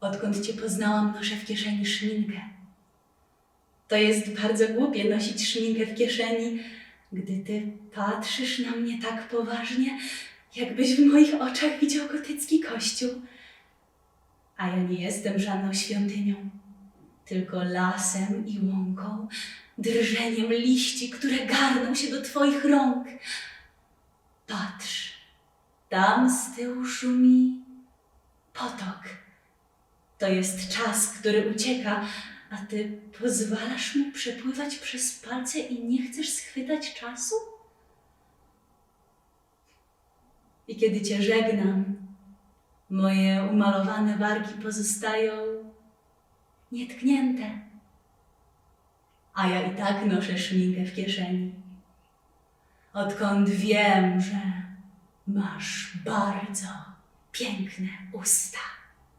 Odkąd cię poznałam, noszę w kieszeni szminkę. To jest bardzo głupie nosić szminkę w kieszeni, gdy ty patrzysz na mnie tak poważnie, jakbyś w moich oczach widział gotycki kościół. A ja nie jestem żadną świątynią, tylko lasem i łąką, drżeniem liści, które garną się do twoich rąk. Patrz, tam z tyłu szumi potok. To jest czas, który ucieka, a ty pozwalasz mu przepływać przez palce i nie chcesz schwytać czasu? I kiedy cię żegnam, moje umalowane wargi pozostają nietknięte. A ja i tak noszę szminkę w kieszeni. Odkąd wiem, że masz bardzo piękne usta.